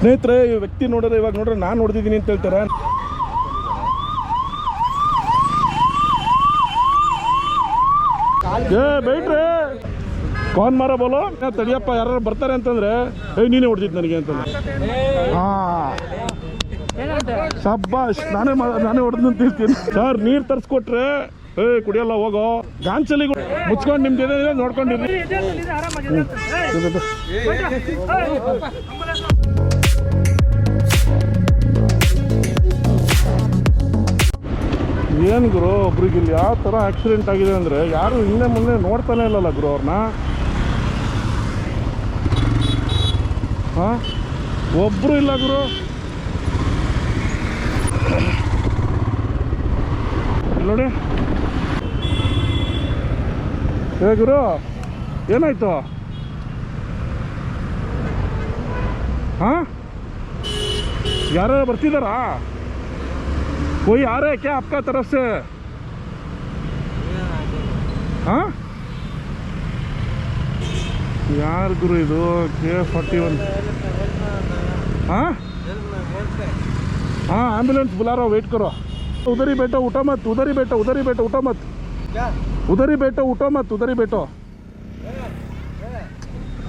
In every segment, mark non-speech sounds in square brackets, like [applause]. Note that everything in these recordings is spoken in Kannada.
ಸ್ನೇಹಿತರೆ, ಈ ವ್ಯಕ್ತಿ ನೋಡಿದ್ರೆ ಇವಾಗ ನೋಡ್ರೆ ನಾನು ಹೊಡೆದಿದ್ದೀನಿ ಅಂತ ಹೇಳ್ತಾರೆ. ಏ, ಬೈಟ್ರೆ, ಕಾನ್ ಮಾರ ಬೋಲೋ? ತಡಿಯಪ್ಪ ಯಾರು ಬರ್ತಾರೆ ಅಂತಂದ್ರೆ, ಏ, ನೀನೇ ಹೊಡೆದಿದ್ದು ನನಗೆ ಅಂತಂದ್ರೆ. ಹಾ. ಶಬ್ಬಾಷ್, ನಾನೇ ನಾನೇ ಹೊಡೆದು ಅಂತ ಹೇಳ್ತೀನಿ. ಸರ್, ನೀರು ತರ್ಸ್ಕೊಟ್ರೆ, ಏ, ಕುಡಿಯಲ್ಲ, ಹೋಗೋ. ಗಾಂಚಲಿ ಮುಚ್ಕೊಂಡು ನಿಮ್ದು ಏನಿದೆ ನೋಡ್ಕೊಂಡಿರಿ ಏನು ಗುರು ಒಬ್ರಿಗೆ ಇಲ್ಲಿ ಯಾವ ಥರ ಆಕ್ಸಿಡೆಂಟ್ ಆಗಿದೆ ಅಂದರೆ ಯಾರು ಹಿಂದೆ ಮುಂದೆ ನೋಡ್ತಾನೆ ಇಲ್ಲಲ್ಲ ಗುರು ಅವ್ರನ್ನ ಹಾಂ? ಒಬ್ಬರು ಇಲ್ಲ ಗುರು. ನೋಡಿ. ಏ ಗುರು, ಏನಾಯ್ತು? ಹಾಂ? ಯಾರು ಬರ್ತಿದ್ದಾರಾ? कोई आ रहा है क्या आपका तरफ़ से? हाँ? यार गुरु दो फोर्टी वन हाँ? हाँ एंबुलेंस बुला रहा हूँ वेट करो। उधर ही बैठो उठा मत उधर ही बैठो उधर ही बैठो उठा मत। उधर ही बैठो उठा मत उधर ही बैठो।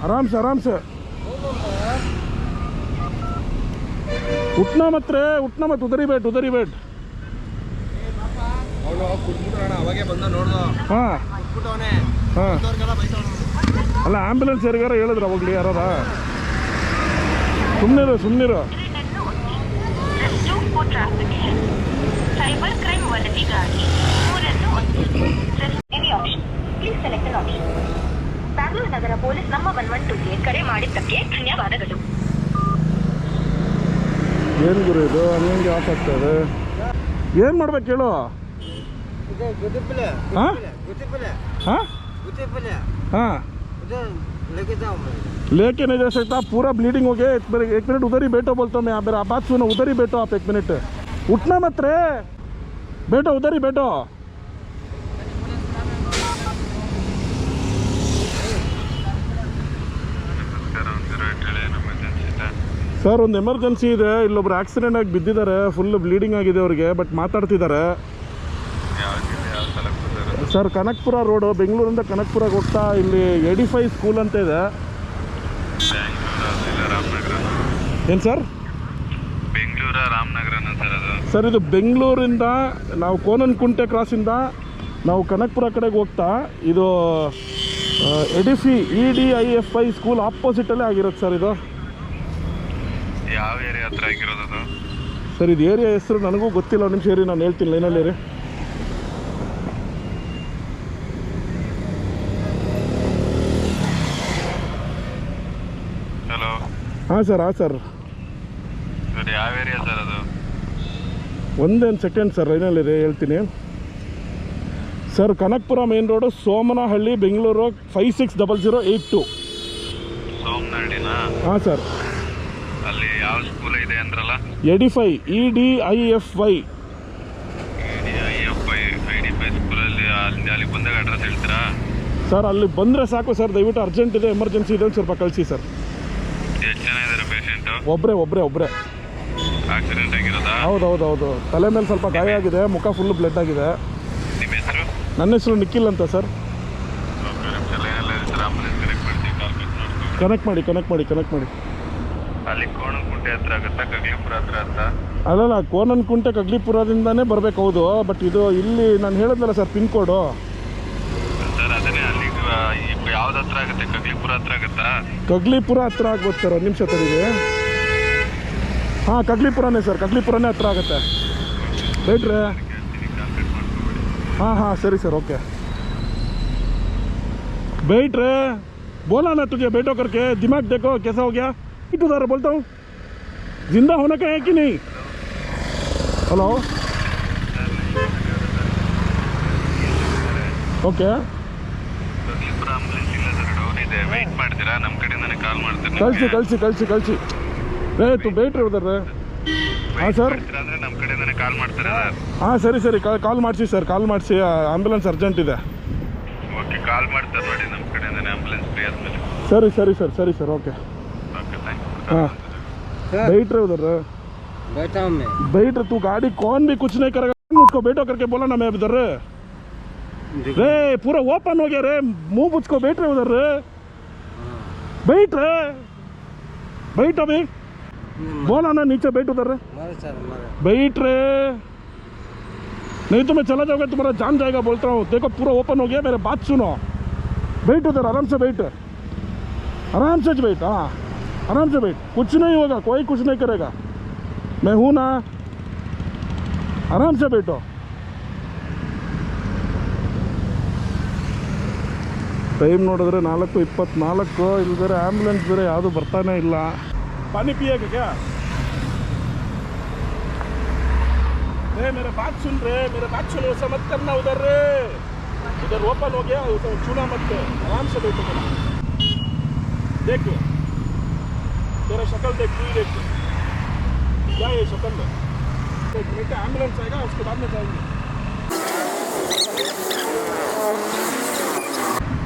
आराम से आराम से। उठना मत रे उठना मत उधर ही बैठ उधर ही बैठ। ಹಾಂ ಹಾಂ ಅಲ್ಲ ಆಂಬ್ಯುಲೆನ್ಸ್ ಯಾರಿಗಾರ ಹೇಳಿದ್ರ ಅವಾಗಲಿ ಯಾರ ಸುಮ್ಮನಿರು ಸುಮ್ಮನಿರು ಏನ್ ಸೈಬರ್ ಕ್ರೈಮ್ ವರದಿಗಾಗಿ ಪ್ಲೀಸ್ ಬ್ಯಾಂಗ್ಳೂರು ನಗರ ನಮ್ಮ ಒನ್ ಒನ್ ಟೂಗೆ ಕರೆ ಮಾಡಿದ್ದಕ್ಕೆ ಧನ್ಯವಾದಗಳು ಏನು ಗುರು ಇದು? ಹಂಗೆ ಆಫ್ ಆಗ್ತದೆ ಏನು ಮಾಡ್ಬೇಕು ಹೇಳು? लेके जाओ मैं लेके नहीं जा सकता पूरा ब्लीडिंग हो गया एक मिनट एक मिनट उधर ही बैठो बोलता हूँ मैं आप मेरा बात सुनो उधर ही बैठो आप एक मिनट उठना मत रे बैठो उधर ही बैठो ಸರ್ ಒಂದು ಎಮರ್ಜೆನ್ಸಿ ಇದೆ ಇಲ್ಲೊಬ್ರು ಆಕ್ಸಿಡೆಂಟ್ ಆಗಿ ಬಿದ್ದಿದ್ದಾರೆ ಫುಲ್ ಬ್ಲೀಡಿಂಗ್ ಆಗಿದೆ ಅವ್ರಿಗೆ ಬಟ್ ಮಾತಾಡ್ತಿದ್ದಾರೆ ಸರ್ ಕನಕ್ಪುರ ರೋಡು ಬೆಂಗಳೂರಿಂದ ಕನಕ್ಪುರಕ್ಕೆ ಹೋಗ್ತಾ ಇಲ್ಲಿ ಎಡಿಫೈ ಸ್ಕೂಲ್ ಅಂತ ಇದೆ. ಏನು ಸರ್? ಬೆಂಗಳೂರ ರಾಮನಗರನ ಸರ್ ಅದು. ಸರ್ ಇದು ಬೆಂಗಳೂರಿಂದ ನಾವು ಕೋನನ್ ಕುಂಟೆ ಕ್ರಾಸಿಂದ ನಾವು ಕನಕ್ಪುರ ಕಡೆಗೆ ಹೋಗ್ತಾ ಇದು Edify E D I F I school ಆಪೋಸಿಟಲ್ಲೇ ಆಗಿರುತ್ತೆ ಸರ್ ಇದು. ಯಾವ ಏರಿಯಾ ಹತ್ರ ಆಗಿರೋದು ಅದು? ಸರ್ ಇದು ಏರಿಯಾ ಹೆಸರು ನನಗೂ ಗೊತ್ತಿಲ್ಲ ನಿಮ್ಮ ಸೇರಿ ಇರಿ ನಾನು ಹೇಳ್ತೀನಿ ಲೈನಲ್ಲಿ ರೀ ಹಲೋ ಹಾಂ ಸರ್ ಹಾಂ ಸರ್. ಯಾವ ಏರಿಯಾ ಸರ್ ಅದು? ಒಂದೇನು ಸೆಕೆಂಡ್ ಸರ್ ಲೈನಲ್ಲಿ ರೀ ಹೇಳ್ತೀನಿ. Sir Kanakpura main road Somanahalli Bengaluru five six double zero eight two ಸೋಮನಹಳ್ಳಿನಾ? ಹಾಂ ಸರ್. ಅಲ್ಲಿ ಯಾವ ಸ್ಕೂಲ್ ಇದೆ ಅಂದ್ರಲ್ಲ? Edify E D I F Y I F Y I D ಸ್ಕೂಲಲ್ಲಿ ಅಲ್ಲಿ ಅಲ್ಲಿಗೆ ಬಂದಾಗ ಅಡ್ರೆಸ್ ಹೇಳ್ತೀರಾ? ಸರ್ ಅಲ್ಲಿ ಬಂದರೆ ಸಾಕು ಸರ್ ದಯವಿಟ್ಟು ಅರ್ಜೆಂಟ್ ಇದೆ ಎಮರ್ಜೆನ್ಸಿ ಇದೆ ಒಂದು ಸ್ವಲ್ಪ ಕಳಿಸಿ ಸರ್. ಎಷ್ಟು ಜನ ಇದ್ದಾರೆ ಪೇಷಂಟು ಒಬ್ಬರೇ ಒಬ್ಬರೇ ಒಬ್ಬರೇ ಆಕ್ಸಿಡೆಂಟ್ ಆಗಿರೋದಾ ಹೌದು ಹೌದು ಹೌದು ತಲೆ ಮೇಲೆ ಸ್ವಲ್ಪ ಗಾಯ ಆಗಿದೆ, ಮುಖ ಫುಲ್ ಬ್ಲಡ್ ಆಗಿದೆ. ನಿಮ್ಮ ಹೆಸರು ನನ್ನ ಹೆಸರು ನಿಖಿಲ್ ಅಂತ ಸರ್. ಓಕೆ ನಿಮಿಷ ಲೈನಲ್ಲೇ ಇರ್ತಾರೆ ಕನೆಕ್ಟ್ ಕಟ್ ಮಾಡಿ ಕನೆಕ್ಟ್ ಮಾಡಿ ಕನೆಕ್ಟ್ ಮಾಡಿ. ಅಲ್ಲಿ ಕೋಣಗುಂಟೆ ಹತ್ರ ಆಗುತ್ತಾ ಕಗ್ಲಿಪುರ ಹತ್ರ ಅಂತ ಅಲ್ಲಲ್ಲ ಕೋನನ್ಕುಂಟೆ ಕಗ್ಲಿಪುರದಿಂದನೇ ಬರಬೇಕು, ಹೌದು. ಬಟ್ ಇದು ಇಲ್ಲಿ ನಾನು ಹೇಳಿದ್ನಲ್ಲ ಸರ್, ಪಿನ್ ಕೋಡು. ಯಾವ್ದು ಹತ್ರ ಆಗುತ್ತೆ ಕಗ್ಲಿಪುರ ಹತ್ರ ಆಗುತ್ತಾ ಕಗ್ಲಿಪುರ ಹತ್ರ ಆಗ್ಬೋದು ಸರ್ ಒಂದು ನಿಮಿಷ ತಡೀರಿ ಹಾಂ ಕಗ್ಲಿಪುರನೇ ಸರ್ ಕಗ್ಲಿಪುರನೇ ಹತ್ರ ಆಗುತ್ತೆ ರೈಟ್ರೆ ಹೇಳ್ತೀನಿ ಕಾಲ್ ಕಟ್ ಮಾಡ್ಕೊಬೇಡಿ हाँ हाँ सरी सर ओके बैठ रहे बोला ना तुझे बैठो करके दिमाग देखो कैसा हो गया कितने उधर बोलता हूँ जिंदा होने का है कि नहीं हेलो ಓಕೆ ಕಗ್ಲಿಪುರ ಆಂಬುಲೆನ್ಸ್ ಇಲ್ಲ ಸರ್ ಡೌನ್ ಇದೆ ವೆಯ್ಟ್ ಮಾಡ್ತೀರಾ ನಮ್ಮ ಕಡೆಯಿಂದಾನೆ ಕಾಲ್ ಮಾಡ್ತೀನಿ ಕಳಿಸಿ ಕಳಿಸಿ ಕಳಿಸಿ ಕಳಿಸಿ ರೇ ತು ಬೇಟ್ರಿ ಉಧರ್ ರೇ ಹಾಂ ಸರ್ ಮಾಡ್ತೀರಾ ಅಂದ್ರೆ ನಮ್ಮ ಕಡೆಯಿಂದಾನೆ ಕಾಲ್ ಮಾಡ್ತಾರೆ ಸರ್ ಹಾಂ ಸರಿ ಸರಿ ಕಾಲ್ ಮಾಡಿಸಿ ಸರ್ ಕಾಲ್ ಮಾಡಿಸಿ ಆಂಬ್ಯುಲೆನ್ಸ್ ಅರ್ಜೆಂಟ್ ಇದೆ ಓಕೆ ಕಾಲ್ ಮಾಡ್ತಾರೆ ನೋಡಿ ನಮ್ಮ ಕಡೆಯಿಂದಾನೆ ಆಂಬುಲೆನ್ಸ್ ಫ್ರೀ ಆದ್ಮೇಲೆ ಸರಿ ಸರಿ ಸರ್ ಸರಿ sir okay okay thank you ಹಾಂ बैठ रहे उधर बैठा हूँ मैं बैठ तू गाड़ी कौन भी कुछ नहीं करेगा मुझको बैठो करके बोला ना मैं इधर रे पूरा ओपन हो गया रे मुंह मुझको बैठ रहे उधर रे बैठ रे। बैठ अभी। बोला ना नीचे बैठ उधर रे। बैठ रे। नहीं तो मैं चला जाऊँगा तुम्हारा जान जाएगा बोलता हूँ। देखो पूरा ओपन हो गया मेरे बात सुनो। बैठ उधर आराम से बैठ। आराम से बैठ हाँ। आराम से बैठ। कुछ नहीं होगा कोई कुछ नहीं करेगा। मैं हूँ ना। आराम से बैठो। ಟೈಮ್ ನೋಡಿದ್ರೆ ನಾಲ್ಕು ಇಪ್ಪತ್ನಾಲ್ಕು ಇಲ್ಲಿ ಬೇರೆ ಆ್ಯಂಬುಲೆನ್ಸ್ ಬೇರೆ ಯಾವುದು ಬರ್ತಾನೆ ಇಲ್ಲ ಪಾನಿ ಪಿಯಾಗ ಕ್ಯಾ रे मेरे बात सुन रे मेरे बात सुनो ऐसा मत करना उधर रे उधर ओपन हो गया उधर छूना मत आराम से बैठो बना देख तेरा शक्ल देख तू ही देख क्या ये शक्ल है एक मिनट एम्बुलेंस आएगा उसके बाद में जाएंगे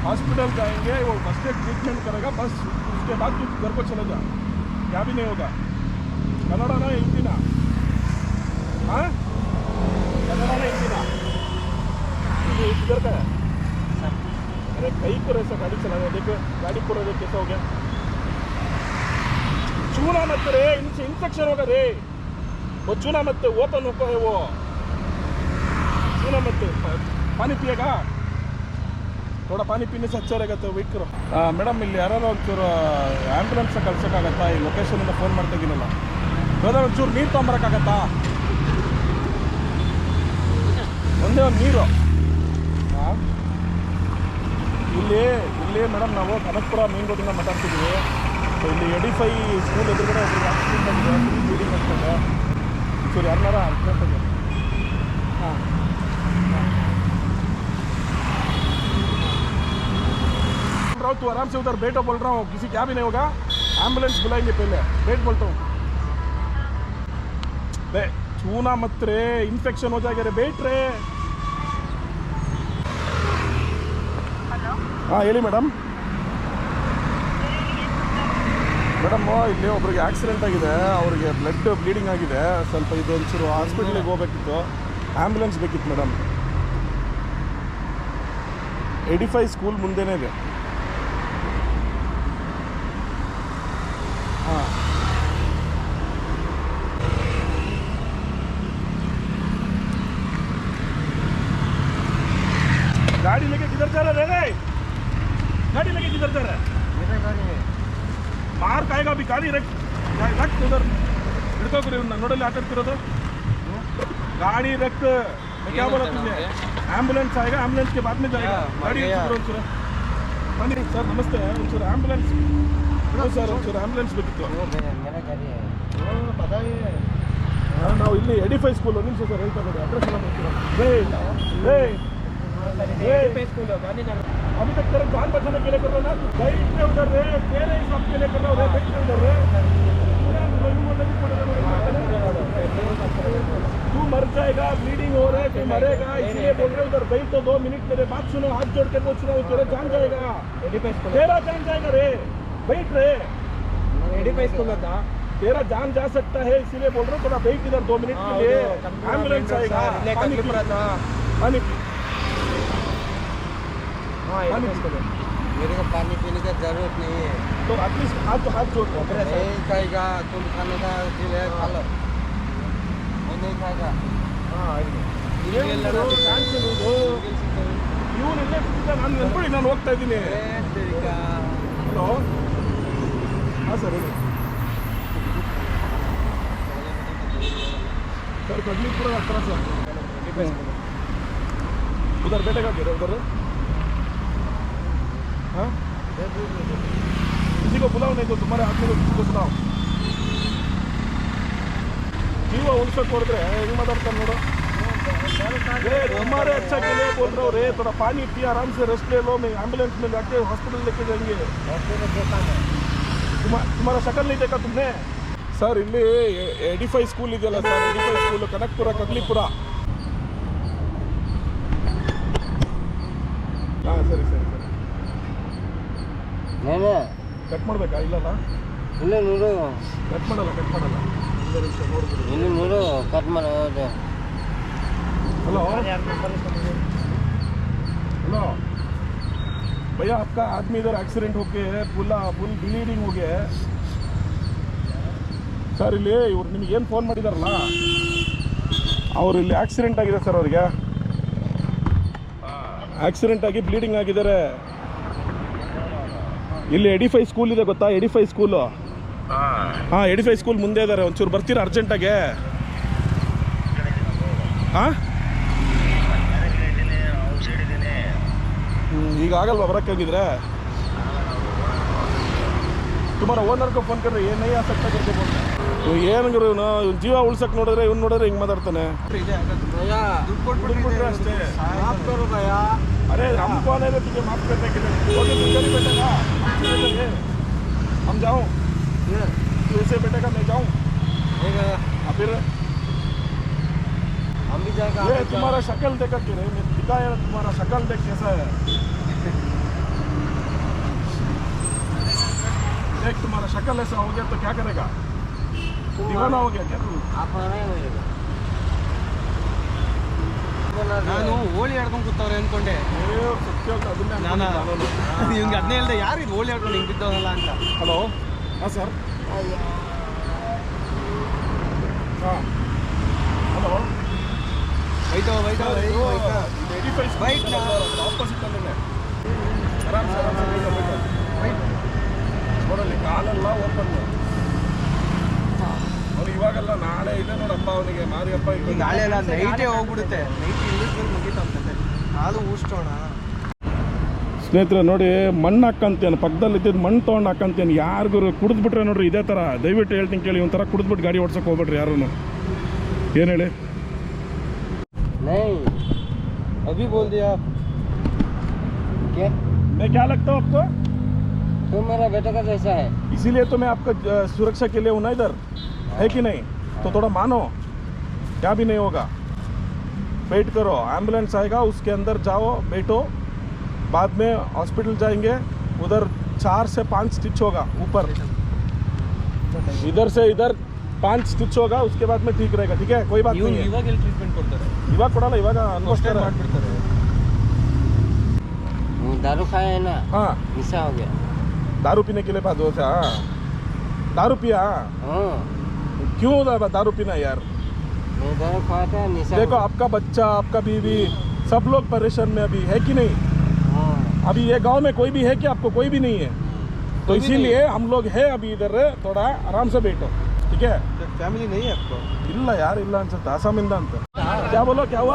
हॉस्पिटल जाएँगे, वो फ़र्स्ट एड ट्रीटमेंट करेगा, बस उसके बाद तू घर को चले जा क्या भी नहीं होगा। कन्नड़ा ना, हिंदी ना। हाँ? कन्नड़ा ना, हिंदी ना। ये किधर का है। अरे कहीं पर ऐसा गाड़ी चला है, देखो, गाड़ी पूरा देख कैसा हो गया। चूना मत रे इनसे इन्फेक्शन होगा रे। वो चूना मत ओपन होता है वो। चूना मत, पानी पिएगा। ಥೋಡ ಪಾನಿ ಪಿನ್ನಿ ಹಚ್ಚೋರಾಗತ್ತೆ, ವೀಕರು. ಮೇಡಮ್, ಇಲ್ಲಿ ಯಾರು ಒಂಚೂರು ಆ್ಯಂಬುಲೆನ್ಸ್ ಕಳ್ಸೋಕ್ಕಾಗತ್ತಾ? ಈ ಲೊಕೇಶನಿಂದ ಫೋನ್ ಮಾಡ್ತಾಗಿನಲ್ಲ ಬೇರೆ ಒಂಚೂರು ನೀರು ತೊಗೊಂಬರೋಕ್ಕಾಗತ್ತಾ ಒಂದೇ ಒಂದು ನೀರು. ಇಲ್ಲಿ ಇಲ್ಲಿ ಮೇಡಮ್, ನಾವು ಕನಕಪುರ ಮೀನುಗೋಡಿಂದ ಮಾತಾಡ್ತಿದ್ದೀವಿ ಇಲ್ಲಿ ಎಡಿಫೈ ಸ್ಕೂಲ್ ಎದುರುಗಡೆ ಆಕ್ಸಿಡೆಂಟ್ ಆಗಿದೆ ಒಂಚೂರು ಯಾರನ್ನಾರ ಆಕ್ಸಿಡೆಂಟ್ ಆಗಿದೆ ಹಾಂ. रहा हूँ तू आराम से उधर बैठो बोल रहा हूँ किसी क्या भी नहीं होगा एम्बुलेंस बुलाएंगे पहले वेट बोलता हूँ बे छूना मत रे इन्फेक्शन हो जाएगा रे बैठ रे ಹಾಂ ಹೇಳಿ ಮೇಡಮ್ ಮೇಡಮ್ ಇಲ್ಲಿ ಒಬ್ರಿಗೆ ಆಕ್ಸಿಡೆಂಟ್ ಆಗಿದೆ ಅವ್ರಿಗೆ ಬ್ಲಡ್ ಬ್ಲೀಡಿಂಗ್ ಆಗಿದೆ ಸ್ವಲ್ಪ ಇದು ಒಂಚೂರು ಹಾಸ್ಪಿಟ್ಲಿಗೆ ಹೋಗ್ಬೇಕಿತ್ತು ಆ್ಯಂಬುಲೆನ್ಸ್ ಬೇಕಿತ್ತು ಮೇಡಮ್ ಏಯ್ಟಿ ಸ್ಕೂಲ್ ಮುಂದೆನೇ ಇದೆ अभी गाड़ी रख रख उधर ಹಿಡ್ಕೋಕ್ರಿ ಇವ್ನ ನೋಡಲ್ಲಿ ಆಟಾಡ್ತಿರೋದು गाड़ी रख मैं क्या बोला तुझे एम्बुलेंस आएगा एम्बुलेंस के बाद में जाएगा हाँ, गाड़ी गया। ಒಂಚೂರು ಬನ್ನಿ ಸರ್ ನಮಸ್ತೆ ಒಂಚೂರು ಆ್ಯಂಬುಲೆನ್ಸ್ ಸರ್ ಒಂಚೂರು ಆ್ಯಂಬುಲೆನ್ಸ್ ಬೇಕಿತ್ತು वो मेरा मेरा गाड़ी है ಪತಾ ನಾವು ಇಲ್ಲಿ ಎಡಿಫೈ ಸ್ಕೂಲ್ ಒಂದು ನಿಮಿಷ ಸರ್ ಹೇಳ್ತಾ ಇದ್ದಾರೆ ಅಡ್ರೆಸ್ ಎಲ್ಲ ಬರ್ತೀರಾ अभी तक तेरे जान बचाने के लिए कर रहा ना पे उधर रे तेरे के लिए कर रहा हूँ उधर रे तू मर जाएगा ब्लीडिंग हो रहा है तू मरेगा इसलिए बोल रहे उधर तो दो मिनट मेरे बात सुनो हाथ जोड़ के पूछ रहा हूँ तेरा जान जाएगा तेरा जान जाएगा रे तेरा जान जा सकता है इसीलिए बोल रहा हूँ थोड़ा वेट इधर दो मिनट के लिए एंबुलेंस आएगा पानी पी था पानी पी हाँ पानी एडीपी पी स्कूल मेरे को पानी पीने का जरूरत नहीं है तो एटलीस्ट हाथ तो हाथ जोड़ दो नहीं खाएगा तुम खाने का दिल है खा लो मैं नहीं खाएगा ಏನು ಕ್ಯಾನ್ಸಲ್ ಇದು ಇವನು ಇಲ್ಲೇ ಕೂತಿದ್ದ ನಾನು ನೆನ್ಕೊಳ್ಳಿ ನಾನು ಹೋಗ್ತಾ ಇದ್ದೀನಿ ಹಲೋ ಹಾಂ ಸರ್ ಹೇಳಿ सर कडलीपुर हत्रा सर उधर बैठेगा फिर उधर हाँ किसी को बुलाओ नहीं तो तुम्हारे आदमी को किसी को बुलाओ ನೀವು ಉಳ್ಸಕ್ ಹೊರದ್ರೆ ಹೆಂಗ್ ಮಾತಾಡ್ತಾರೆ ನೋಡು रे हमारे अच्छा के लिए बोल रहा हूँ रे थोड़ा पानी पिया आराम से रेस्ट ले लो मैं एम्बुलेंस में जाके हॉस्पिटल लेके जाएंगे तुम्हा- तुम्हारा शक्ल नहीं देखा तुमने ಸರ್ ಇಲ್ಲಿ ಎಡಿಫೈ ಸ್ಕೂಲ್ ಇದೆಯಲ್ಲ sir Edify school Kanakapura Kaglipura ಹಾಂ ಸರಿ ಸರಿ ಸರಿ नहीं नहीं ಕಟ್ ಮಾಡ್ಬೇಕಾ ಇಲ್ಲಲ್ಲ ಇಲ್ಲಿ ನೋಡು ಕಟ್ ಮಾಡಲ್ಲ ಕಟ್ ಮಾಡಲ್ಲ ಒಂದೇ ನಿಮಿಷ ನೋಡ್ಬಿಡಿ ಇಲ್ಲಿ ನೋಡು ಕಟ್ ಮಾಡಿ ಹೌದು हेलो हेलो भैया आपका आदमी इधर एक्सीडेंट होके ಫುಲ್ಲ ಫುಲ್ ಬ್ಲೀಡಿಂಗ್ ಹೋಗಿ ಸರ್ ಇಲ್ಲಿ ಇವ್ರು ನಿಮ್ಗೆ ಏನು ಫೋನ್ ಮಾಡಿದಾರಲ್ಲ ಅವ್ರು ಇಲ್ಲಿ ಆಕ್ಸಿಡೆಂಟ್ ಆಗಿದೆ ಸರ್ ಅವ್ರಿಗೆ ಆಕ್ಸಿಡೆಂಟ್ ಆಗಿ ಬ್ಲೀಡಿಂಗ್ ಆಗಿದ್ದಾರೆ ಇಲ್ಲಿ ಎಡಿಫೈ ಸ್ಕೂಲ್ ಇದೆ ಗೊತ್ತಾ? ಎಡಿಫೈ ಸ್ಕೂಲು ಹಾಂ. ಎಡಿಫೈ ಸ್ಕೂಲ್ ಮುಂದೆ ಇದ್ದಾರೆ ಒಂಚೂರು ಬರ್ತೀರಾ ಅರ್ಜೆಂಟಾಗೆ ಹಾಂ? ಈಗ ಆಗಲ್ವಾ ಬರೋಕ್ಕಾಗಿದ್ರೆ ತುಂಬಾ ಓನರ್ಗೆ ಫೋನ್ ಕಂಡ್ರೆ ಏನೇ ಆಸಕ್ತ ಏನು ಇವ್ನು? ಜೀವ ಉಳ್ಸಕ್ ನೋಡಿದ್ರೆ ಇವ್ನು ನೋಡಿದ್ರೆ ಹಿಂಗೆ ಮಾತಾಡ್ತಾನೆ. ಅಷ್ಟೇ. अरे हमको आने दे तुझे माफ़ करने के लिए। तू ही। हम। हम जाऊँ तू ऐसे बैठेगा मैं जाऊँ? हाँ, फिर? हम भी जाएगा ये तुम्हारा शक्ल देखा के रे मैं दिखाया ना तुम्हारा शक्ल देख कैसा है? देख तुम्हारा शक्ल ऐसा हो गया तो क्या करेगा? दीवाना हो गया क्या तू? आप ही होगा। ನಾನು ಹೋಳಿ ಆಡ್ಕೊಂಡು ಕೂತವ್ರೆ ಅನ್ಕೊಂಡೆ. ನಾನ. ಇವ್ಗೆ ಅದನ್ನೇ ಹೇಳ್ದೆ ಯಾರು ಇದು ಹೋಳಿ ಆಡ್ಕೊಂಡು ಹಿಂಗೆ ಬಿದ್ದವನಲ್ಲ ಅಂತ. ಹಲೋ ಹಾಂ ಸರ್ ಹಾಂ. ಹಲೋ ವೈಟೋ ವೈಟೋ ಬೈಕ್ ನ- ಆಪೋಸಿಟ್ ಬೈಕ್ ಆರಾಮ್ ಸರ್ ಆರಾಮ್ ಸರ್ ನೋಡಲ್ಲಿ ಕಾಲೆಲ್ಲ ಓಪನ್ ನಾಳೆ ಇದೆ ನೋಡಪ್ಪ ಅವನಿಗೆ ಮಾರಿ ಹಬ್ಬ ಈಗ ನಾಳೆ ಎಲ್ಲ ನೈಟೇ ಹೋಗ್ಬಿಡುತ್ತೆ ನೈಟ್ ಇಂಗ್ಲೀಷ್ ಮುಗೀತಂತೆ ಹಾಲು ಊಷ್ಟೋಣ ಸ್ನೇಹಿತರೆ ನೋಡಿ ಮಣ್ಣು ಹಾಕಂತೇನು ಪಕ್ಕದಲ್ಲಿ ಇದ್ದಿದ್ದು ಮಣ್ಣು ತೊಗೊಂಡು ಹಾಕಂತೇನು ಯಾರಿಗೂ ಕುಡಿದ್ಬಿಟ್ರೆ ನೋಡ್ರಿ ಇದೇ ಥರ ದಯವಿಟ್ಟು ಹೇಳ್ತೀನಿ ಕೇಳಿ ಒಂಥರ ಕುಡಿದ್ಬಿಟ್ಟು ಗಾಡಿ ಓಡ್ಸಕ್ಕೆ ಹೋಗ್ಬೇಡ್ರಿ ಯಾರೂ ಏನು ಹೇಳಿ नहीं ಅಭಿ ಬೋಲ್ ದಿಯಾ क्या मैं क्या लगता हूँ आपको तुम मेरा बेटा का जैसा है इसीलिए तो मैं आपका अ, सुरक्षा के लिए हूँ ना इधर है कि नहीं तो थोड़ा मानो क्या भी नहीं होगा वेट करो एम्बुलेंस आएगा उसके अंदर जाओ बैठो बाद में हॉस्पिटल जाएंगे उधर चार से पाँच स्टिच होगा ऊपर इधर से इधर पाँच स्टिच होगा उसके बाद में ठीक रहेगा ठीक है कोई बात ಇವ್ನು नहीं है ಇವಾಗ ಎಲ್ಲಿ ಟ್ರೀಟ್ಮೆಂಟ್ ಕೊಡ್ತಾರೆ ಇವಾಗ ಕೊಡಲ್ಲ ಇವಾಗ ಫಸ್ಟ್ ಅನ್ಕೋಸ್ಕರ ಮಾಡ್ಬಿಡ್ತಾರೆ वो दारू खाया है ना हाँ निशा हो गया दारू पीने के लिए बात हो हाँ दारू पिया हाँ क्यों दारू पीना यार। देखो आपका बच्चा आपका बीवी सब लोग परेशान में अभी है कि नहीं? अभी ये गाँव में कोई भी है कि आपको कोई भी नहीं है? तो इसीलिए हम लोग है अभी इधर थोड़ा आराम से बैठो ठीक है? फैमिली ಫ್ಯಾಮಿಲಿ ನೈ ಅಪ್ಪ ಇಲ್ಲ ಯಾರು ಇಲ್ಲ ಅನ್ಸುತ್ತೆ ಅಸ್ಸಾಮಿಂದ ಅಂತ ಯಾವ ಬಲ್ಲ ಯಾವ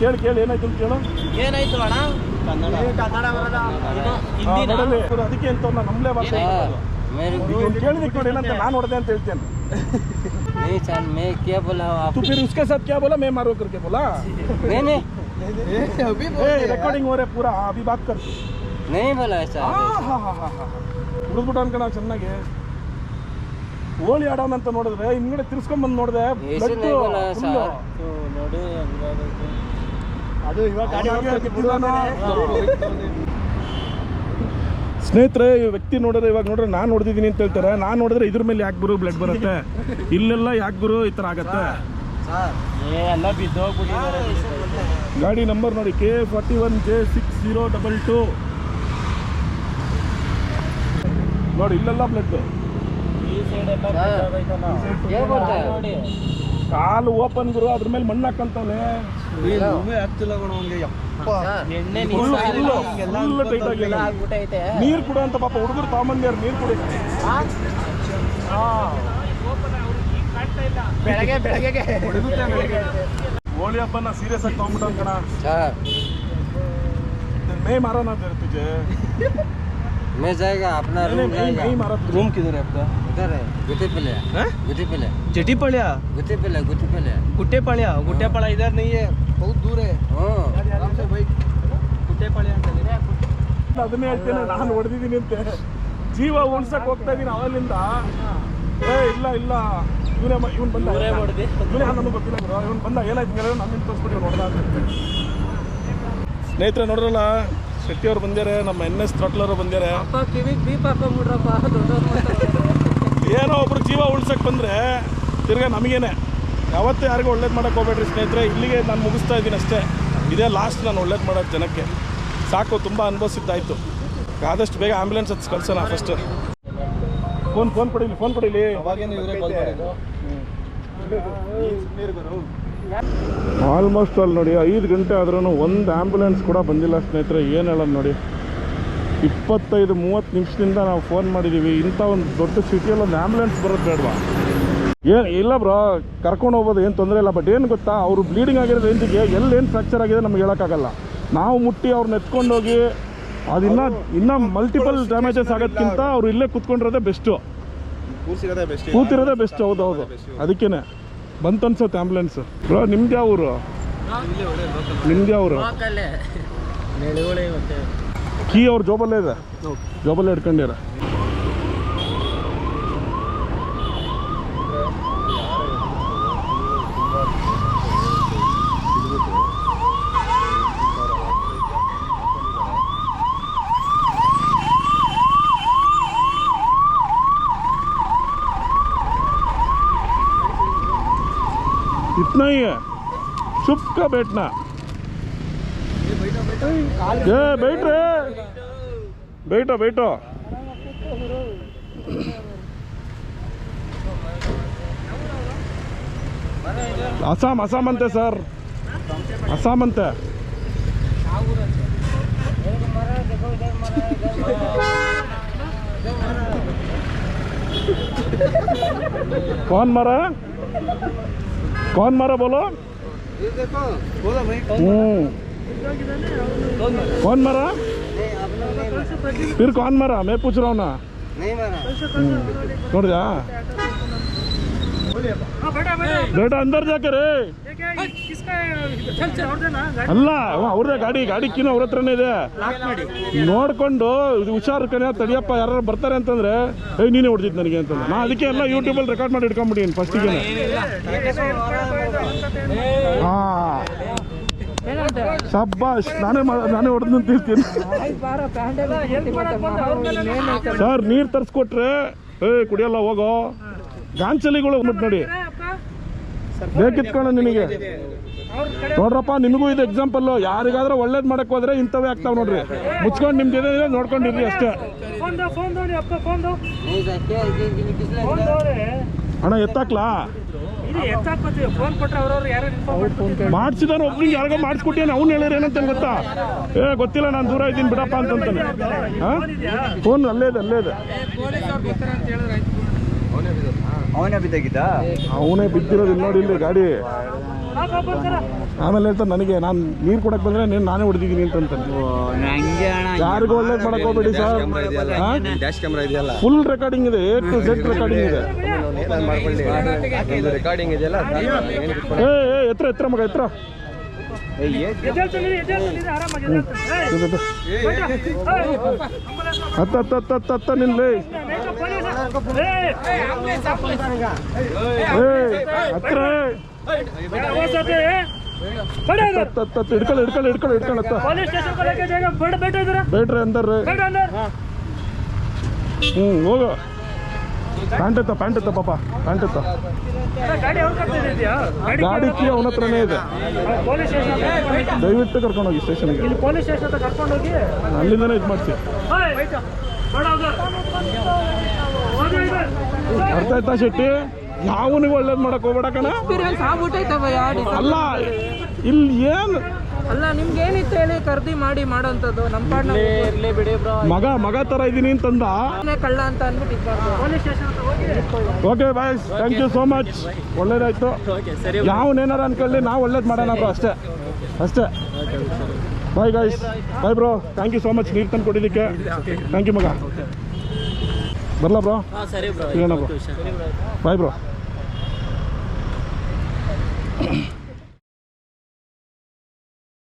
ಕೇಳಿ ಕೇಳಿ ಏನಾಯ್ತು ಕೇಳು ಏನಾಯ್ತು ಅಣ್ಣ ಕನ್ನಡ ಹಿಂದಿ ಅದಕ್ಕೆ ಅಂತ ನಮ್ಮಲೇ ಭಾಷೆ मेरे ಈಗ ಇವ್ನು ಕೇಳಿದಕ್ಕೆ ನೋಡಿ ಏನಂತ ನಾನು ಹೊಡೆದೆ ಅಂತ ಹೇಳ್ತೇನೆ [laughs] नहीं सर मैं क्या बोला हूँ तू आप फिर उसके साथ क्या बोला मैं मारो करके बोला नहीं नहीं ಅಭಿ ए रिकॉर्डिंग हो रहा है पूरा हाँ, अभी बात कर नहीं बोला ऐसा ಹುಡುಗ್ಬಿಟ್ಟು ಅನ್ಕಣ ಚೆನ್ನಾಗಿ ಹೋಳಿ ಆಡೋಣ ಅಂತ ನೋಡಿದ್ರೆ ಹಿಂದ್ಗಡೆ ತಿರ್ಸ್ಕೊಂಬಂದು ನೋಡಿದೆ ऐसे नहीं बोला सर ನೋಡಿ ಅದು ಇವಾಗ ಸ್ನೇಹಿತರೆ ಈ ವ್ಯಕ್ತಿ ನೋಡಿದ್ರೆ ಇವಾಗ ನೋಡ್ರೆ ನಾನು ನೋಡಿದೀನಿ ಅಂತ ಹೇಳ್ತಾರೆ. ನಾನು ನೋಡಿದ್ರೆ ಇದ್ರ ಮೇಲೆ ಯಾಕೆ ಗುರು ಬ್ಲಡ್ ಬರುತ್ತೆ? ಇಲ್ಲೆಲ್ಲ ಯಾಕೆ ಗುರು ಈ ಥರ ಆಗತ್ತೆ? ಗಾಡಿ ನಂಬರ್ ನೋಡಿ K forty one J six zero double two ನೋಡಿ ಇಲ್ಲೆಲ್ಲ ಬ್ಲಡ್ ಕಾಲು ಓಪನ್ ಗುರು ಅದ್ರ ಮೇಲೆ ಮಣ್ಣು ಹಾಕಂತವನೆ ಆಗ್ತಿಲ್ಲ ಕಣ ಅವ್ನಿಗೆ ಯಪ್ಪ ಎಣ್ಣೆ ಫುಲ್ ಫುಲ್ ಟೈಟ್ ಆಗಿಲ್ಲ ಆಗ್ಬಿಟ್ಟೈತೆ ನೀರು ಕುಡ ಅಂತ ಪಾಪ ಹುಡುಗರು ತಗೊಂಬಂದ್ಯಾರ ನೀರು ಕುಡಿ ಬೆಳಗ್ಗೆ ಬೆಳಗ್ಗೆ ಹೋಳಿ ಹಬ್ಬನ ಸೀರಿಯಸ್ ಆಗಿ ತಗೊಂಡ್ಬಿಟ್ಟು ಕಣ सर ಮೇ ಮಾರೋಣ ಅಂತ तुझे मैं जाएगा अपना नहीं रूम नहीं मैं जाएगा नहीं मारा तुझे ರೂಮ್ ಕಿದ್ರೆ ಅಪ್ಪ उधर है गुटी ಇದ್ದಾರೆ. ಗುತ್ತಿಪಲ್ಲೆ. ಹಾಂ? ಗುಟ್ಟೆಪಾಳ್ಯ ಗುಟ್ಟೆಪಾಳ್ಯ ಇದಾರೆ ನೀಯೇ. ದೂರ. ಹ್ಞೂ. ಅಂತ ಅದನ್ನೇ ಹೇಳ್ತೇನೆ ನಾನು ಹೊಡೆದಿದ್ದೀನಿ ಅಂತೆ. ಜೀವ ಉಳ್ಸಕ್ ಹೋಗ್ತಾ ಇದೀನಿ ಅವನಿಂದ ಏ ಇಲ್ಲ ಇಲ್ಲ. ಇವನೇ ಇವನ್ ಬಂದ ಇವನೇ ಗೊತ್ತಿಲ್ಲ ಇವನ್ ಬಂದ ಏನಾಯ್ತು ನಮ್ಮಿಂದ ತೋರಿಸ್ಬಿಟ್ಟು ನೋಡ್ದ ಸ್ನೇಹಿತರೆ ನೋಡ್ರಲ್ಲ ಶೆಟ್ಟಿಯವ್ರು ಬಂದ್ಯಾರೆ ನಮ್ಮ ಎನ್ ಎಸ್ ತೊಟ್ಲವರು ಬಂದ್ಯಾರೆ ಕಿವಿಗೆ ದೀಪ ಹಾಕೊಂಡ್ಬಿಡ್ರಪ್ಪ ಏನೋ ಒಬ್ರು ಜೀವ ಉಳ್ಸಕ್ಕೆ ಬಂದರೆ ತಿರ್ಗಾ ನಮಗೇನೆ. ಯಾವತ್ತೂ ಯಾರಿಗೂ ಒಳ್ಳೇದು ಮಾಡೋಕೆ ಹೋಗ್ಬೇಡ್ರಿ ಸ್ನೇಹಿತರೆ ಇಲ್ಲಿಗೆ ನಾನು ಮುಗಿಸ್ತಾ ಇದ್ದೀನಿ ಅಷ್ಟೇ. ಇದೇ ಲಾಸ್ಟ್ ನಾನು ಒಳ್ಳೇದು ಮಾಡೋದು ಜನಕ್ಕೆ. ಸಾಕು ತುಂಬ ಅನುಭವಿಸಿದ್ದಾಯಿತು. ಆದಷ್ಟು ಬೇಗ ಆ್ಯಂಬುಲೆನ್ಸ್ ಹತ್ತು ಕಳ್ಸೋಣ ಫಸ್ಟ್ ಫೋನ್ ಫೋನ್ ಕೊಡಿಲಿ ಫೋನ್ ಕೊಡಿಲಿ. ಆಲ್ಮೋಸ್ಟ್ ಅಲ್ಲಿ ನೋಡಿ ಐದು ಗಂಟೆ ಆದ್ರೂ ಒಂದು ಆ್ಯಂಬುಲೆನ್ಸ್ ಕೂಡ ಬಂದಿಲ್ಲ ಸ್ನೇಹಿತರೆ ಏನು ಹೇಳೋದು ನೋಡಿ. ಇಪ್ಪತ್ತೈದು ಮೂವತ್ತು ನಿಮಿಷದಿಂದ ನಾವು ಫೋನ್ ಮಾಡಿದ್ದೀವಿ ಇಂಥ ಒಂದು ದೊಡ್ಡ ಸಿಟಿಯಲ್ಲಿ ಒಂದು ಆ್ಯಂಬುಲೆನ್ಸ್ ಬರೋದು ಬೇಡವಾ? ಏನು ಇಲ್ಲ ಬ್ರೋ ಕರ್ಕೊಂಡು ಹೋಗೋದು ಏನು ತೊಂದರೆ ಇಲ್ಲ. ಬಟ್ ಏನು ಗೊತ್ತಾ ಅವರು ಬ್ಲೀಡಿಂಗ್ ಆಗಿರೋ ರೇಂಜಿಗೆ ಎಲ್ಲೇನು ಏನು ಫ್ರ್ಯಾಕ್ಚರ್ ಆಗಿದೆ ನಮ್ಗೆ ಹೇಳೋಕ್ಕಾಗಲ್ಲ. ನಾವು ಮುಟ್ಟಿ ಅವ್ರನ್ನ ಎತ್ಕೊಂಡೋಗಿ ಅದಿನ್ನ ಇನ್ನೂ ಮಲ್ಟಿಪಲ್ ಡ್ಯಾಮೇಜಸ್ ಆಗೋದ್ಕಿಂತ ಅವ್ರು. ಇಲ್ಲೇ ಕೂತ್ಕೊಂಡಿರೋದೇ ಬೆಸ್ಟು ಕೂತಿರೋದೇ ಬೆಸ್ಟ್ ಹೌದು ಹೌದು. ಅದಕ್ಕೇನೆ. ಬಂತ ಅನ್ಸುತ್ತೆ ಆಂಬುಲೆನ್ಸ್ ಬ್ರೋ ನಿಮ್ದು ಯಾವ ಊರು ನಿಮ್ದು ಯಾವ ಊರು ವಾಕಲ್ಲೇ ಮತ್ತೆ. ಕೀ ಅವ್ರ ಜೋಬಲ್ಲೇ ಇದೆ ಜೋಬಲ್ಲೇ ಇಟ್ಕೊಂಡಿರ इतना ही है चुप का बैठना ए बैठ रहे बैठो बैठो ಅಸ್ಸಾಂ ಅಸ್ಸಾಂ ಅಂತೆ ಸರ್ ಅಸ್ಸಾಂ ಅಂತೆ कौन मारा कौन मारा बोलो ये देखो बोलो भाई हम्म कौन मारा फिर कौन मारा मैं पूछ रहा हूँ ना नहीं मारा ನೋಡಿದಾ ಬೇಟ ಅಂದರ್ ಜಾಕೆ ರೇ ಅಲ್ಲ ಅವ ಅವ್ರದೇ ಗಾಡಿ ಗಾಡಿ ಕಿನ ಅವ್ರ ಹತ್ರನೇ ಇದೆ ನೋಡ್ಕೊಂಡು ಇದು ಹುಷಾರು ಕಣೆ ತಡಿಯಪ್ಪ ಯಾರು ಬರ್ತಾರೆ ಅಂತಂದ್ರೆ ಏಯ್ ನೀನೇ ಹೊಡ್ದಿದ್ದು ನನಗೆ ಅಂತಂದ್ರೆ ನಾ ಅದಕ್ಕೆ ಎಲ್ಲ ಯೂಟ್ಯೂಬಲ್ಲಿ ರೆಕಾರ್ಡ್ ಮಾಡಿ ಇಟ್ಕೊಂಬಿಟ್ಟಿನಿ ಫಸ್ಟಿಗೆ ಹಾ ಶಬ್ಬಾಶ್ ನಾನೇ ನಾನೇ ಹೊಡೆದು ತಿಳ್ತೀನಿ ಸರ್ ನೀರು ತರಿಸ್ಕೊಟ್ರೆ ಏ ಕುಡಿಯಲ್ಲ ಹೋಗೋ. ಗಾಂಚಲಿಗಳು ಹೋಗ್ಬಿಟ್ಟು ನೋಡಿ. ಬೇಕಿತ್ಕೊಳ್ಳ ನಿನಗೆ. ನೋಡ್ರಪ್ಪ ನಿಮಗೂ ಇದು ಎಕ್ಸಾಂಪಲ್ ಯಾರಿಗಾದ್ರೂ ಒಳ್ಳೇದು ಮಾಡಕ್ ಹೋದ್ರೆ ಇಂಥವೇ ಆಗ್ತಾವ ನೋಡ್ರಿ. ಮುಚ್ಕೊಂಡು ನಿಮ್ದು ಏನಿದೆ ನೋಡ್ಕೊಂಡಿರ್ರಿ ಅಷ್ಟೇ. ಅಣ್ಣ ಎತ್ತಾಕ್ಲಾ? ಮಾಡ್ಸಿದಾನ ಒಬ್ರಿಗೆ ಯಾರಿಗೋ ಅವ್ನು ಹೇಳಿದ್ರೆ ಏನಂತ ಗೊತ್ತಾ? ಏ ಗೊತ್ತಿಲ್ಲ ನಾನು ದೂರ ಇದ್ದೀನಿ ಬಿಡಪ್ಪ ಅಂತಂತಾನೆ. ಫೋನ್ ಅಲ್ಲೇ ಇದೆ ಅಲ್ಲೇ ಇದೆ. ಅವನೇ ಬಿದ್ದಾಗಿದ್ದ? ಅವನೇ ಬಿದ್ದಿರೋದು ಇಲ್ಲಿ ನೋಡಿ ಇಲ್ಲಿ ಗಾಡಿ ಆಮೇಲೆ ಹೇಳ್ತಾರೆ ನನಗೆ ನಾನು ನೀರು ಕೊಡಕ್ ಬಂದ್ರೆ ನೀನು ನಾನೇ ಹೊಡೆದಿದ್ದೀನಿ ಅಂತ ಹಂಗೆ ಅಣ್ಣ ಯಾರಿಗೂ ಒಳ್ಳೇದು ಮಾಡಕ್ ಹೋಗ್ಬೇಡಿ ಸರ್ ಡ್ಯಾಶ್ ಕ್ಯಾಮ್ರಾ ಇದೆಯಲ್ಲ ಫುಲ್ ರೆಕಾರ್ಡಿಂಗ್ ಇದೆ ಎ ಟು ಝೆಡ್ ರೆಕಾರ್ಡಿಂಗ್ ಇದೆ ರೆಕಾರ್ಡಿಂಗ್ ಇದೆಯಲ್ಲ ಏ ಏ ಎತ್ರ ಎತ್ರ ಮಗ ಎತ್ರ ಹತ್ತ ಹತ್ತ ಹತ್ತ ಹತ್ತ ಏ ಹತ್ರ ಹಿಡ್ಕೊಳ್ಳಿ ಹಿಡ್ಕೊಳ್ಳಿ ಹಿಡ್ಕೊಳ್ಳಿ ಹಿಡ್ಕೊಳ್ಳತ್ತ ಪೊಲೀಸ್ ಸ್ಟೇಷನ್ ಬೇಡ್ರಿ ಅಂದರ್. ಹ್ಮ್ ಹೋಗ. ಪ್ಯಾಂಟ್ ಇತ್ತ ಪ್ಯಾಂಟ್ ಇತ್ತ ಪಾಪ. ಪ್ಯಾಂಟ್ ಇತ್ತ ಗಾಡಿ ಕೀ ಅವನ ಹತ್ರನೇ ಇದೆ. ದಯವಿಟ್ಟು ಕರ್ಕೊಂಡು ಹೋಗಿ ಸ್ಟೇಷನ್ ಕರ್ಕೊಂಡು ಹೋಗಿ. ಅಲ್ಲಿಂದನೇ ಇದು ಮಾಡ್ತೀವಿ ಅರ್ಥ ಆಯ್ತಾ ಶೆಟ್ಟಿ? ಯಾವನಿಗೂ ಒಳ್ಳೇದು ಮಾಡಕ್ ಹೋಗ್ಬೇಡ ಕಣ. ಎಕ್ಸ್ಪೀರಿಯನ್ಸ್ ಆಗ್ಬಿಟ್ಟೈತವ ಯಾಡಿ ಅಲ್ಲ ಇಲ್ಲಿ ಏನು? ಅಲ್ಲ ನಿಮ್ಗೆ ಏನಿತ್ತು ಹೇಳಿ ಖರೀದಿ ಮಾಡಿ ಮಾಡೋಂಥದ್ದು ನಮ್ಮ ಪಾಡ್ ಇರ್ಲಿ ಬಿಡಿ ಬ್ರೋ. ಮಗ ಮಗ ತರ ಇದೀನಿ ಅಂತಂದ? ಕಳ್ಳ ಅಂತ ಅಂದ್ಬಿಟ್ಟು ಇದು police station okay bye thank you so much ಒಳ್ಳೇದಾಯ್ತು. ಯಾವನೇನಾರ ಅನ್ಕೊಳ್ಳಿ ನಾವು ಒಳ್ಳೇದು ಮಾಡೋಣ ಬ್ರೋ ಅಷ್ಟೇ. ಅಷ್ಟೇ. Bye guys bye bro thank you so much ನೀರು ತಂದು ಕೊಟ್ಟಿದ್ದಕ್ಕೆ ಥ್ಯಾಂಕ್ ಯು ಮಗ. ಬರಲಾ ಬ್ರೋ? ಸರಿ ಬ್ರೋ. ಸಿಗೋಣ ಬ್ರೋ. Bye bro. Mm-hmm. [coughs]